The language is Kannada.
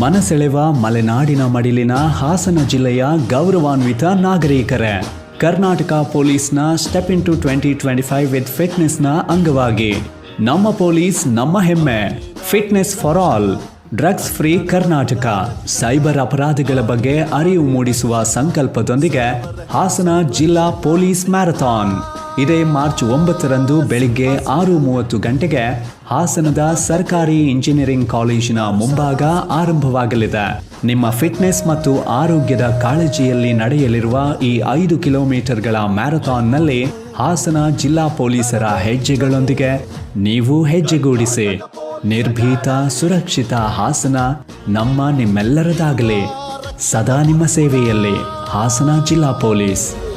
ಮನಸೆಳೆವ ಮಲೆನಾಡಿನ ಮಡಿಲಿನ ಹಾಸನ ಜಿಲ್ಲೆಯ ಗೌರವಾನ್ವಿತ ನಾಗರಿಕರೇ, Karnataka ಪೊಲೀಸ್ನ step into twenty twenty five with ಫಿಟ್ನೆಸ್ನ ಅಂಗವಾಗಿ, ನಮ್ಮ ಪೊಲೀಸ್ ನಮ್ಮ ಹೆಮ್ಮೆ. Fitness for all drugs free Karnataka. Cyber ಅಪರಾಧಗಳ ಬಗ್ಗೆ ಅರಿವು ಮೂಡಿಸುವ ಸಂಕಲ್ಪದೊಂದಿಗೆ ಹಾಸನ ಜಿಲ್ಲಾ ಪೊಲೀಸ್ ಮ್ಯಾರಥಾನ್ ಇದೇ ಮಾರ್ಚ್ ಒಂಬತ್ತರಂದು ಬೆಳಿಗ್ಗೆ ಆರು ಮೂವತ್ತು ಗಂಟೆಗೆ ಹಾಸನದ ಸರ್ಕಾರಿ ಇಂಜಿನಿಯರಿಂಗ್ ಕಾಲೇಜಿನ ಮುಂಭಾಗ ಆರಂಭವಾಗಲಿದೆ. ನಿಮ್ಮ ಫಿಟ್ನೆಸ್ ಮತ್ತು ಆರೋಗ್ಯದ ಕಾಳಜಿಯಲ್ಲಿ ನಡೆಯಲಿರುವ ಈ ಐದು ಕಿಲೋಮೀಟರ್ಗಳ ಮ್ಯಾರಥಾನ್ನಲ್ಲಿ ಹಾಸನ ಜಿಲ್ಲಾ ಪೊಲೀಸರ ಹೆಜ್ಜೆಗಳೊಂದಿಗೆ ನೀವು ಹೆಜ್ಜೆಗೂಡಿಸಿ. ನಿರ್ಭೀತ, ಸುರಕ್ಷಿತ ಹಾಸನ ನಮ್ಮ ನಿಮ್ಮೆಲ್ಲರದಾಗಲಿ. ಸದಾ ನಿಮ್ಮ ಸೇವೆಯಲ್ಲಿ, ಹಾಸನ ಜಿಲ್ಲಾ ಪೊಲೀಸ್.